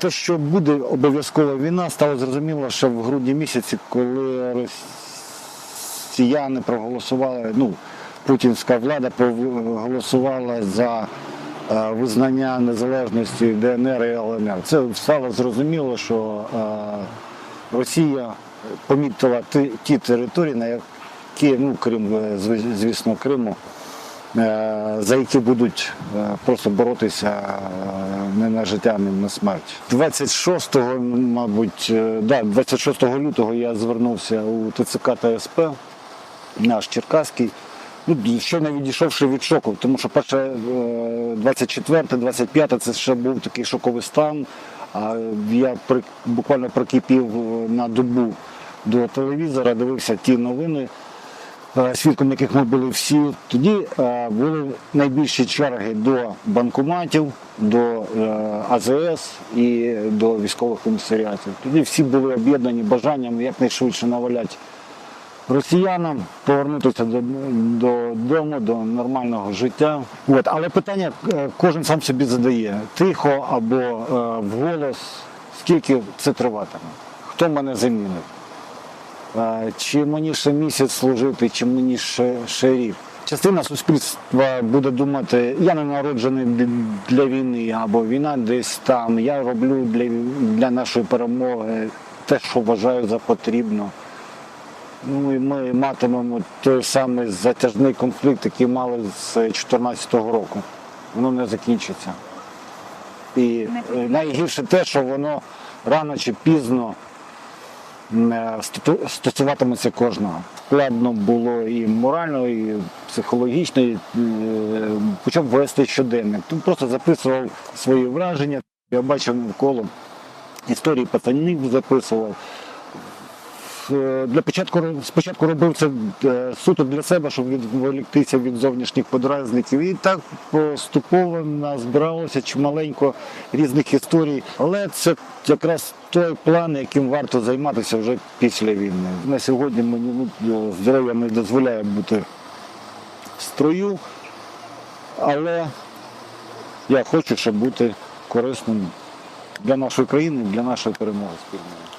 Те, що буде обов'язкова війна, стало зрозуміло, що в грудні місяці, коли росіяни проголосували, ну, путінська влада проголосувала за е, визнання незалежності ДНР і ЛНР. Це стало зрозуміло, що е, Росія помітила ті, території, на які, ну, крім, е, звісно, Криму, за які будуть просто боротися не на життя, не на смерть. 26-го, мабуть, е, да, 26 лютого я звернувся у ТЦК та СП, наш Черкаський. Ну, ще не відійшовши від шоку, тому що перше е, 24, 25 це ще був такий шоковий стан. А я буквально прикипів на добу до телевізора, дивився ті новини, е, свідком яких ми були всі. Тоді е, були найбільші черги до банкоматів, до е, АЗС і до військових комісаріатів. Тоді всі були об'єднані бажанням якнайшвидше наваляти росіянам повернутися додому, до нормального життя. От, але питання е, кожен сам собі задає тихо або е, вголос, скільки це триватиме, хто мене замінить. Чи мені ще місяць служити, чи мені ще, ще рік. Частина суспільства буде думати, я не народжений для- війни, або війна десь там. Я роблю для, для нашої перемоги те, що вважаю за потрібно. Ну і ми матимемо той самий затяжний конфлікт, який мали з 2014 року. Воно не закінчиться. І е, найгірше те, що воно рано чи пізно стосуватиметься кожного. Складно було і морально, і психологічно, і, е, почав вести щоденник. Тут просто записував свої враження. Я бачив навколо історії пацанів записував. Е, Для початку спочатку робив це е, суто для себе, щоб відволіктися від зовнішніх подразників. І так поступово назбиралося чималенько різних історій. Але це якраз той план, яким варто займатися вже після війни. На сьогодні мені ну, здоров'я не дозволяє бути в строю, але я хочу, щоб бути корисним для нашої країни, для нашої перемоги спільної.